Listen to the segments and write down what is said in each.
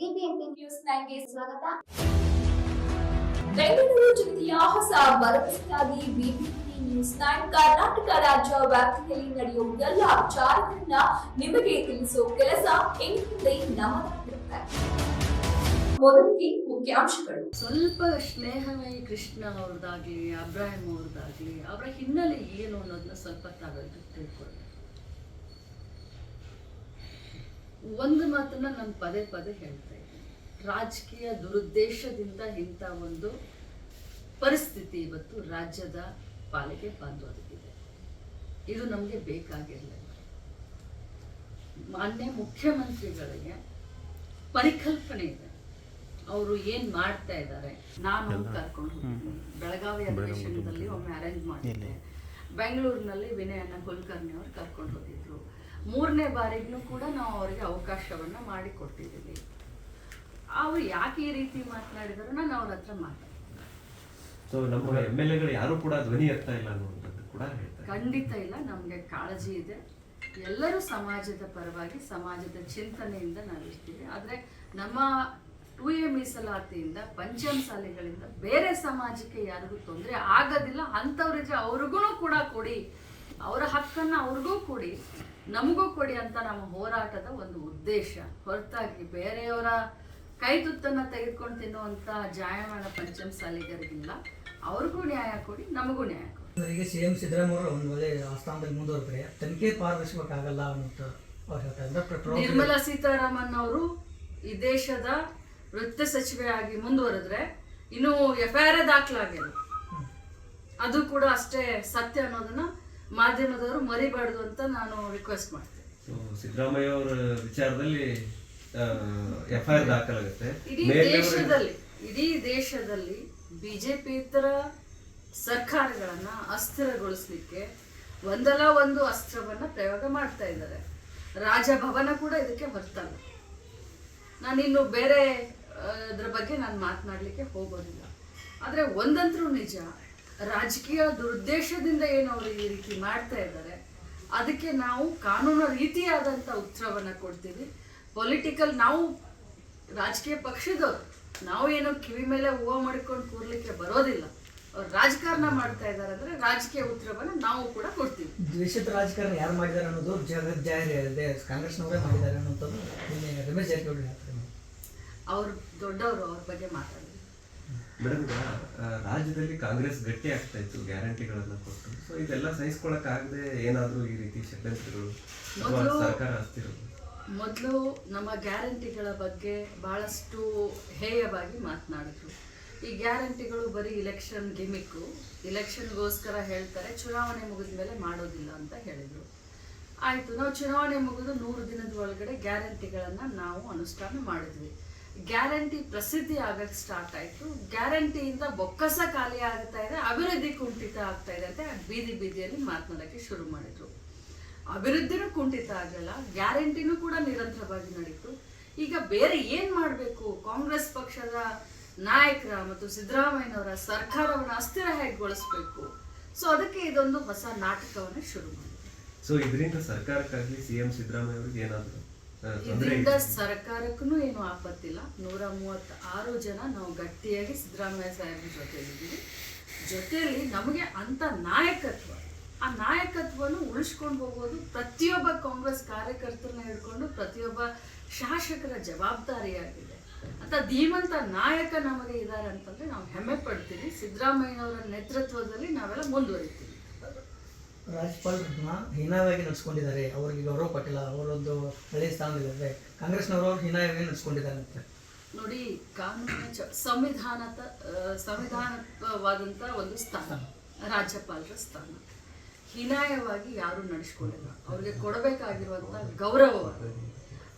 BBMP news ನೈನ್ಗೆ ಸ್ವಾಗತ. ಬೆಂಗಳೂರು ಜಿಲ್ಲೆಯ ಹೊಸ ಭರವಸೆಯಾಗಿ ಬಿಬಿಎಂಪಿ ನ್ಯೂಸ್ ನೈನ್ ಕರ್ನಾಟಕ ರಾಜ್ಯ ವ್ಯಾಪ್ತಿಯಲ್ಲಿ ನಡೆಯುವ ಎಲ್ಲ ವಿಚಾರಗಳನ್ನ ನಿಮಗೆ ತಿಳಿಸುವ ಕೆಲಸ ಇನ್ಮುಂದೆ ನಮ್ಮದಾಗಿರುತ್ತೆ ಮೊದಲಿಗೆ ಮುಖ್ಯಾಂಶಗಳು. ಸ್ವಲ್ಪ ಸ್ನೇಹಮಯಿ ಕೃಷ್ಣ ಅವ್ರದ್ದಾಗ್ಲಿ ಅಬ್ರಾಹಿಂ ಅವ್ರದ್ದಾಗ್ಲಿ ಅವರ ಹಿನ್ನೆಲೆ ಏನು ಅನ್ನೋದನ್ನ ಸ್ವಲ್ಪ ತಾವೆಲ್ಲರೂ ತಿಳ್ಕೊಳ್ಳಿ. ಒಂದು ಮಾತನ್ನ ನಾನು ಪದೇ ಪದೇ ಹೇಳ್ತಾ ಇದ್ದೀನಿ. ರಾಜಕೀಯ ದುರುದ್ದೇಶದಿಂದ ಇಂಥ ಒಂದು ಪರಿಸ್ಥಿತಿ ಇವತ್ತು ರಾಜ್ಯದ ಪಾಲಿಗೆ ಬಂದು ಒದಗಿದೆ ಇದು ನಮಗೆ ಬೇಕಾಗಿರಲಿಲ್ಲ. ಮಾನ್ಯ ಮುಖ್ಯಮಂತ್ರಿಗಳಿಗೆ ಪರಿಕಲ್ಪನೆ ಇದೆ. ಅವರು ಏನ್ ಮಾಡ್ತಾ ಇದ್ದಾರೆ? ನಾನು ಕರ್ಕೊಂಡು ಹೋಗ್ತೀನಿ. ಬೆಳಗಾವಿ ಅಧಿವೇಶನದಲ್ಲಿ ಒಮ್ಮೆ ಅರೇಂಜ್ ಮಾಡಿದ್ದೆ ಬೆಂಗಳೂರಿನಲ್ಲಿ ವಿನಯನ ಕುಲಕರ್ಣಿ ಅವರು ಕರ್ಕೊಂಡು ಹೋಗಿದ್ರು. ಮೂರನೇ ಬಾರಿಗೂ ಕೂಡ ನಾವು ಅವರಿಗೆ ಅವಕಾಶವನ್ನ ಮಾಡಿ ಕೊಟ್ಟಿದ್ದೀವಿ ಅವ್ರು ಯಾಕೆ ಈ ರೀತಿ ಮಾತನಾಡಿದ್ರು ನಾನು ಅವ್ರ ಹತ್ರ ಮಾತಾಡ್ತೀನಿ. ಸೊ ನಮ್ಮ ಎಂ ಎಲ್ ಎಗಳು ಯಾರು ಕೂಡ ಧ್ವನಿ ಎತ್ತಾ ಇಲ್ಲ ಅನ್ನುವಂಥದ್ದು ಕೂಡ ಹೇಳ್ತಾರೆ. ಖಂಡಿತ ಇಲ್ಲ ನಮಗೆ ಕಾಳಜಿ ಇದೆ. ಎಲ್ಲರೂ ಸಮಾಜದ ಪರವಾಗಿ ಸಮಾಜದ ಚಿಂತನೆಯಿಂದ ನಾವಿರ್ತೀವಿ ಆದರೆ ನಮ್ಮ ಟು ಎ ಮೀಸಲಾತಿಯಿಂದ ಪಂಚಮಸಾಲಿಗಳಿಂದ ಬೇರೆ ಸಮಾಜಕ್ಕೆ ಯಾರಿಗೂ ತೊಂದರೆ ಆಗೋದಿಲ್ಲ. ಅಂಥವ್ರಿಗೆ ಅವ್ರಿಗೂ ಕೂಡ ಕೊಡಿ. ಅವರ ಹಕ್ಕನ್ನು ಅವ್ರಿಗೂ ಕೊಡಿ. ನಮಗೂ ಕೊಡಿ ಅಂತ ನಮ್ಮ ಹೋರಾಟದ ಒಂದು ಉದ್ದೇಶ. ಹೊರತಾಗಿ ಬೇರೆಯವರ ಕೈ ತುತ್ತನ್ನು ತೆಗೆದುಕೊಂಡು ತಿನ್ನುವಂಥ ಜಾಯಮಾನ ಪಂಚಮಸಾಲಿಗರಿಗಿಲ್ಲ ಅವ್ರಿಗೂ ನ್ಯಾಯ ಕೊಡಿ ನಮಗೂ ನ್ಯಾಯ ಕೊಡಿ. ಈಗ ಸಿ ಎಂ ಸಿದ್ದರಾಮಯ್ಯ ಒಂದು ಒಳ್ಳೆ ಆಸ್ಥಾನದಲ್ಲಿ ಮುಂದುವರೆದ್ರೆ ತನಿಖೆ ಪಾರದರ್ಶಕವಾಗಲ್ಲ ಅಂತ ನಿರ್ಮಲಾ ಸೀತಾರಾಮನ್ ಅವರು ಈ ದೇಶದ ವೃತ್ತ ಸಚಿವೆ ಆಗಿ ಮುಂದುವರೆದ್ರೆ ಇನ್ನು ಎಫ್ ಐ ಆರ್ ಅದು ಕೂಡ ಅಷ್ಟೇ ಸತ್ಯ ಅನ್ನೋದನ್ನ ಮಾಧ್ಯಮದವರು ಮರಿಬಾರ್ದು ಅಂತ ನಾನು ರಿಕ್ವೆಸ್ಟ್ ಮಾಡ್ತೇನೆ. ಸಿದ್ದರಾಮಯ್ಯ ಅವರ ವಿಚಾರದಲ್ಲಿ ಎಫ್ಐಆರ್ ದಾಖಲಾಗುತ್ತೆ. ಇಡೀ ದೇಶದಲ್ಲಿ ಇಡೀ ದೇಶದಲ್ಲಿ ಬಿಜೆಪಿಯೇತರ ಸರ್ಕಾರಗಳನ್ನ ಅಸ್ಥಿರಗೊಳಿಸ್ಲಿಕ್ಕೆ ಒಂದಲ್ಲ ಒಂದು ಅಸ್ತ್ರವನ್ನ ಪ್ರಯೋಗ ಮಾಡ್ತಾ ಇದ್ದಾರೆ. ರಾಜಭವನ ಕೂಡ ಇದಕ್ಕೆ ಹೊರತಲ್ಲ. ನಾನಿನ್ನು ಬೇರೆ ಅದ್ರ ಬಗ್ಗೆ ನಾನು ಮಾತನಾಡಲಿಕ್ಕೆ ಹೋಗೋದಿಲ್ಲ. ಆದರೆ ಒಂದಂತರೂ ನಿಜ ರಾಜಕೀಯ ದುರುದ್ದೇಶದಿಂದ ಏನು ಅವರು ಈ ರೀತಿ ಮಾಡ್ತಾ ಇದ್ದಾರೆ ಅದಕ್ಕೆ ನಾವು ಕಾನೂನು ರೀತಿಯಾದಂಥ ಉತ್ತರವನ್ನು ಕೊಡ್ತೀವಿ. ಪೊಲಿಟಿಕಲ್ ನಾವು ರಾಜಕೀಯ ಪಕ್ಷದವರು ನಾವು ಏನೋ ಕಿವಿ ಮೇಲೆ ಹೂವು ಮಾಡಿಕೊಂಡು ಕೂರ್ಲಿಕ್ಕೆ ಬರೋದಿಲ್ಲ. ಅವ್ರು ರಾಜಕಾರಣ ಮಾಡ್ತಾ ಇದ್ದಾರೆ ಅಂದ್ರೆ ರಾಜಕೀಯ ಉತ್ತರವನ್ನು ನಾವು ಕೂಡ ಕೊಡ್ತೀವಿ. ದ್ವೇಷದ ರಾಜಕಾರಣ ಯಾರು ಮಾಡಿದ್ದಾರೆ ಅನ್ನೋದು ಜಗತ್ ಜಾಹಿರ್ ಇದೆ. ಕಾಂಗ್ರೆಸ್ನವರೇ ಮಾಡಿದ್ದಾರೆ ಅನ್ನೋದು ರಮೇಶ್ ಜಾರಕಿಹೊಳಿ ಅವ್ರು ದೊಡ್ಡವರು ಅವ್ರ ಬಗ್ಗೆ ಮಾತಾಡಿದ್ರು ಮೇಡಮ್ ಈಗ ರಾಜ್ಯದಲ್ಲಿ ಕಾಂಗ್ರೆಸ್ ಗಟ್ಟಿ ಆಗ್ತಾ ಇತ್ತು ಗ್ಯಾರಂಟಿಗಳನ್ನ ಕೊಟ್ಟು. ಸೊ ಇದೆಲ್ಲ ಸಹಿಸ್ಕೊಳಕ್ ಆಗದೆ ಏನಾದ್ರೂ ಈ ರೀತಿ ಷಡ್ಯಂತ್ರಗಳು ಅಥವಾ ಮೊದ್ಲು- ಸರ್ಕಾರ ಅಸ್ಥಿರಗಳು ಮೊದಲು ನಮ್ಮ ಗ್ಯಾರಂಟಿಗಳ ಬಗ್ಗೆ ಬಹಳಷ್ಟು ಹೇಯವಾಗಿ ಮಾತನಾಡಿದ್ರು. ಈ ಗ್ಯಾರಂಟಿಗಳು ಬರೀ ಇಲೆಕ್ಷನ್ ಗಿಮಿಕ್ಕು ಇಲೆಕ್ಷನ್ಗೋಸ್ಕರ ಹೇಳ್ತಾರೆ ಚುನಾವಣೆ ಮುಗಿದ ಮೇಲೆ ಮಾಡೋದಿಲ್ಲ ಅಂತ ಹೇಳಿದರು. ಆಯಿತು ನಾವು ಚುನಾವಣೆ ಮುಗಿದು ನೂರು ದಿನದ ಒಳಗಡೆ ಗ್ಯಾರಂಟಿಗಳನ್ನು ನಾವು ಅನುಷ್ಠಾನ ಮಾಡಿದ್ವಿ. ಗ್ಯಾರಂಟಿ ಪ್ರಸಿದ್ಧಿ ಆಗಕ್ಕೆ ಸ್ಟಾರ್ಟ್ ಆಯಿತು. ಗ್ಯಾರಂಟಿಯಿಂದ ಬೊಕ್ಕಸ ಖಾಲಿ ಆಗ್ತಾ ಇದೆ, ಅಭಿವೃದ್ಧಿ ಕುಂಠಿತ ಆಗ್ತಾ ಇದೆ ಅಂತ ಬೀದಿ ಬೀದಿಯಲ್ಲಿ ಮಾತನಾಡೋಕ್ಕೆ ಶುರು ಮಾಡಿದ್ರು. ಅಭಿವೃದ್ಧಿನೂ ಕುಂಠಿತ ಆಗಲ್ಲ, ಗ್ಯಾರಂಟಿನೂ ಕೂಡ ನಿರಂತರವಾಗಿ ನಡೀತು. ಈಗ ಬೇರೆ ಏನು ಮಾಡಬೇಕು? ಕಾಂಗ್ರೆಸ್ ಪಕ್ಷದ ನಾಯಕರ ಮತ್ತು ಸಿದ್ದರಾಮಯ್ಯನವರ ಸರ್ಕಾರವನ್ನು ಅಸ್ಥಿರ ಹೇಗೊಳಿಸ್ಬೇಕು ಸೊ ಅದಕ್ಕೆ ಇದೊಂದು ಹೊಸ ನಾಟಕವನ್ನು ಶುರು ಮಾಡಿದೆ ಸೊ ಇದರಿಂದ ಸರ್ಕಾರಕ್ಕಾಗಲಿ ಸಿ ಎಂ ಸಿದ್ದರಾಮಯ್ಯ ಅವ್ರಿಗೆ ಏನಾದ್ರು ಇದರಿಂದ? ಸರ್ಕಾರಕ್ಕೂ ಏನು ಆಪತ್ತಿಲ್ಲ. ನೂರ ಮೂವತ್ತ ಆರು ಜನ ನಾವು ಗಟ್ಟಿಯಾಗಿ ಸಿದ್ದರಾಮಯ್ಯ ಸಾಹೇಬ್ರ ಜೊತೆಲಿದ್ದೀವಿ ಜೊತೆಯಲ್ಲಿ ನಮಗೆ ಅಂತ ನಾಯಕತ್ವ ಆ ನಾಯಕತ್ವವನ್ನು ಉಳಿಸ್ಕೊಂಡು ಹೋಗೋದು ಪ್ರತಿಯೊಬ್ಬ ಕಾಂಗ್ರೆಸ್ ಕಾರ್ಯಕರ್ತರನ್ನ ಹಿಡ್ಕೊಂಡು ಪ್ರತಿಯೊಬ್ಬ ಶಾಸಕರ ಜವಾಬ್ದಾರಿಯಾಗಿದೆ. ಅಂತ ಧೀಮಂತ ನಾಯಕ ನಮಗೆ ಇದ್ದಾರೆ ಅಂತಂದ್ರೆ ನಾವು ಹೆಮ್ಮೆ ಪಡ್ತೀವಿ. ಸಿದ್ದರಾಮಯ್ಯನವರ ನೇತೃತ್ವದಲ್ಲಿ ನಾವೆಲ್ಲ ಮುಂದುವರಿತೀವಿ. ರಾಜ್ಯಪಾಲರನ್ನ ಹೀನಾಯವಾಗಿ ನಡೆಸ್ಕೊಂಡಿದ್ದಾರೆ. ಅವ್ರಿಗೆ ಗೌರವ ಕೊಟ್ಟಿಲ್ಲ ಅವರೊಂದು ಹಳೆಯ ಸ್ಥಾನದಲ್ಲಿದ್ದಾರೆ ಕಾಂಗ್ರೆಸ್ನವರು ಅವ್ರು ಹೀನಾಯವಾಗಿ ನಡೆಸ್ಕೊಂಡಿದ್ದಾರೆ ಅಂತ ನೋಡಿ, ಕಾನೂನಿನ ಚ ಸಂವಿಧಾನ ಸಂವಿಧಾನವಾದಂಥ ಒಂದು ಸ್ಥಾನ, ರಾಜ್ಯಪಾಲರ ಸ್ಥಾನ. ಹೀನಾಯವಾಗಿ ಯಾರೂ ನಡೆಸ್ಕೊಂಡಿಲ್ಲ. ಅವ್ರಿಗೆ ಕೊಡಬೇಕಾಗಿರುವಂಥ ಗೌರವ,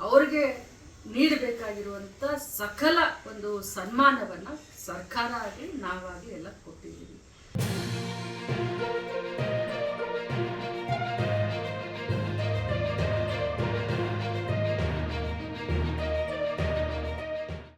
ಅವ್ರಿಗೆ ನೀಡಬೇಕಾಗಿರುವಂಥ ಸಕಲ ಒಂದು ಸನ್ಮಾನವನ್ನು ಸರ್ಕಾರ ಆಗಲಿ, ನಾವಾಗಲಿ ಎಲ್ಲ ಕೊಟ್ಟಿದ್ದೀವಿ.